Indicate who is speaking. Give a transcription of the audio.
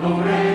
Speaker 1: добре.